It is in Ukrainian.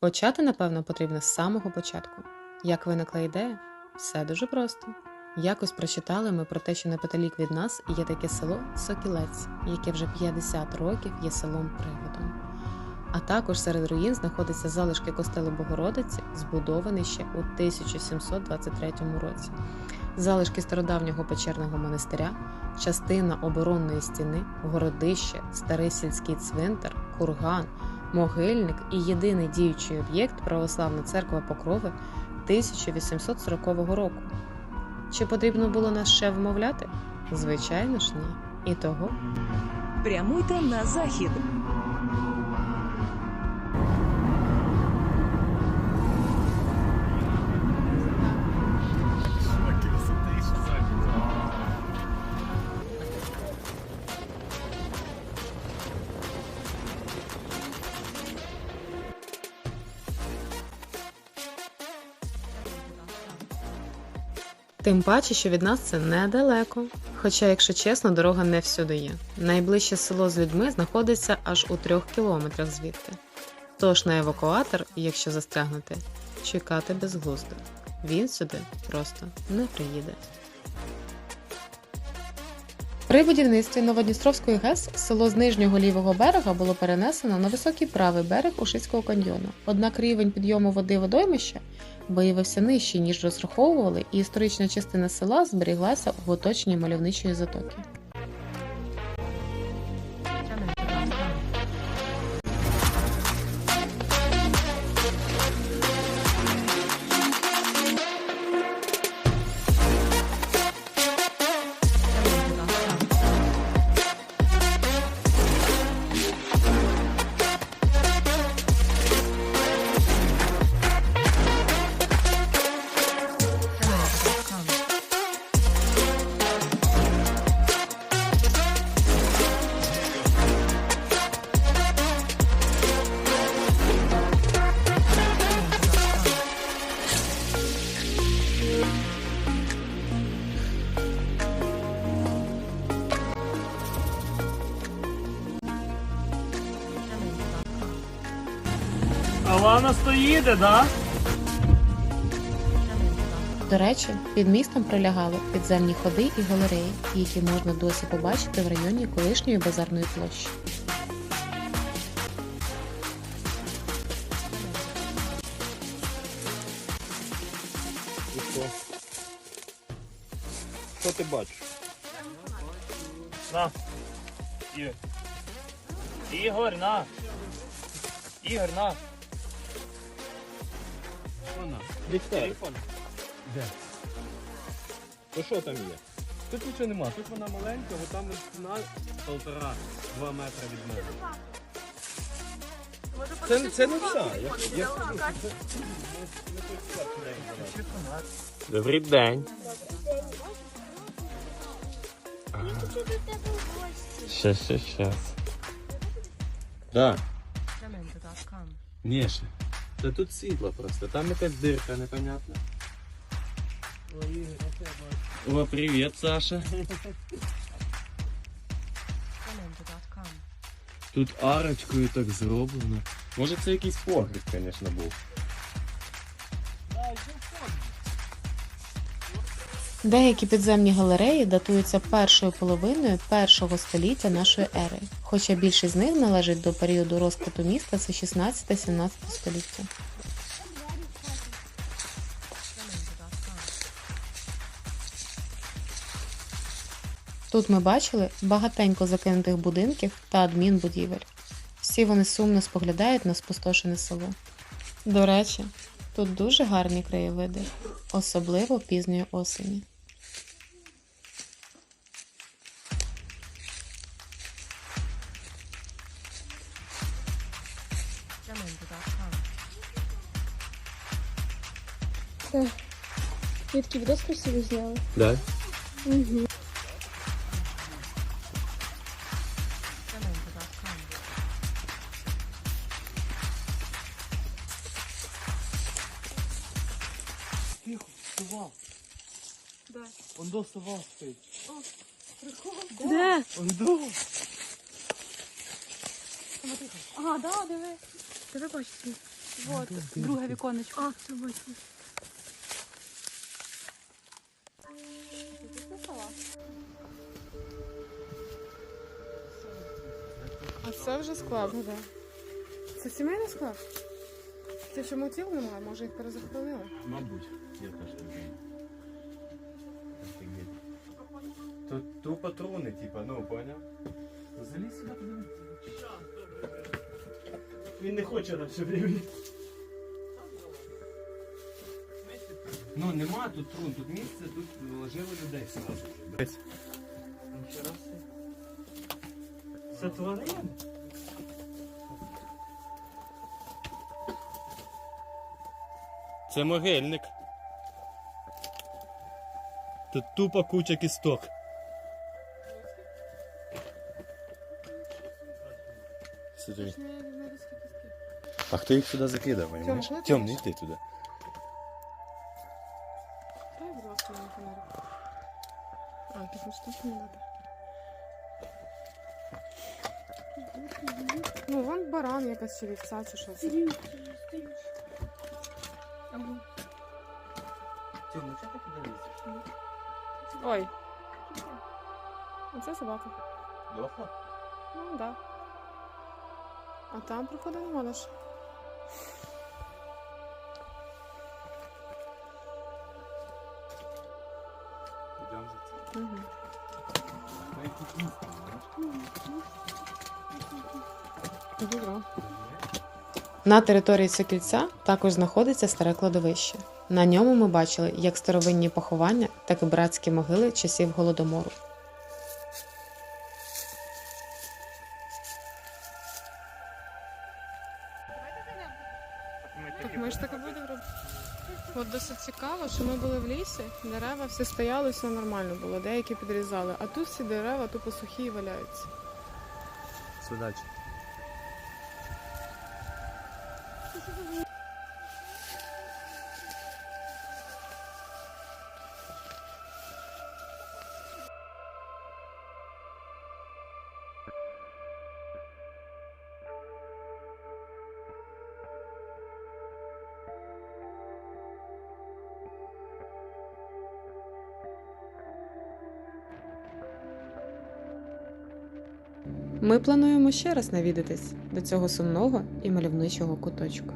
Почати, напевно, потрібно з самого початку. Як виникла ідея? Все дуже просто. Якось прочитали ми про те, що неподалік від нас є таке село Сокілець, яке вже 50 років є селом приводом. А також серед руїн знаходиться залишки костелу Богородиці, збудований ще у 1723 році. Залишки стародавнього печерного монастиря, частина оборонної стіни, городище, старий сільський цвинтар, курган, могильник і єдиний діючий об'єкт Православна церква Покрови 1840 року. Чи потрібно було нас ще вмовляти? Звичайно ж ні. І того Прямуйте на захід. Тим паче, що від нас це недалеко. Хоча, якщо чесно, дорога не всюди є. Найближче село з людьми знаходиться аж у трьох кілометрах звідти. Тож на евакуатор, якщо застрягнути, чекати безглуздо. Він сюди просто не приїде. При будівництві Новодністровської ГЕС село з нижнього лівого берега було перенесено на високий правий берег Ушицького каньйону. Однак рівень підйому води водоймища виявився нижчий, ніж розраховували, і історична частина села зберіглася в оточенні мальовничої затоки. А вона стоїде, да? До речі, під містом прилягали підземні ходи і галереї, які можна досі побачити в районі колишньої базарної площі. І що? Що ти бачиш? На. Ігор. Ігор, на. Ігор, на. Ліхтар. Телефон. Де? То що там є? Тут нічого нема. Тут вона маленька, бо там стіна полтора-два метри від мене. Це, це не вся. Я, я Добрий день. Щас, щас, щас. Да. Ні, ще. Та тут світло просто, там якась дирка непонятна. О, привіт, Саша. Тут арочкою так зроблено. Може це якийсь погріб, звісно, був. Деякі підземні галереї датуються першою половиною першого століття нашої ери, хоча більшість з них належить до періоду розквіту міста це 16-17 століття. Тут ми бачили багатенько закинутих будинків та адмінбудівель. Всі вони сумно споглядають на спустошене село. До речі, тут дуже гарні краєвиди, особливо пізньої осені. Я такий відос красиво зняли. Да? Угу. Тихо, сував. Де? Он до сував стоїть. Де? Он до. Ага, да, диви. Диви, бачиш. Вот, друге віконечко. А, це бачу. А це вже склад, ну да. Це сімейний склад? Це чому тіл немає? Може їх перезахоронили? Мабуть, я теж не знаю. Офігеть. Тут тупо патрони, типа, ну, поняв? Залізь сюди подивитися. Він не хоче на все время. Ну нема тут трун, тут місце, тут ложили людей сразу. Це? Це могильник. Тут тупо куча кісток. Смотри. А хто їх сюди закидав, куди Тьом, не йди туди. Дай, будь ласка, мені фонарик. А, ось тут не надо. Ну, вон баран якась чи вівця, чи що ну ти? Ой. Оце собака. Льоха? Ну, да. А там проходу не можеш. Йдемо за це. Угу. Та їх тут місце, знаєш? На території Сокільця також знаходиться старе кладовище. На ньому ми бачили як старовинні поховання, так і братські могили часів голодомору. Так ми ж таке будемо робити. От досить цікаво, що ми були в лісі, дерева всі стояли, все нормально було, деякі підрізали, а тут всі дерева тупо сухі і валяються. 都在吃 Ми плануємо ще раз навідатись до цього сумного і мальовничого куточку.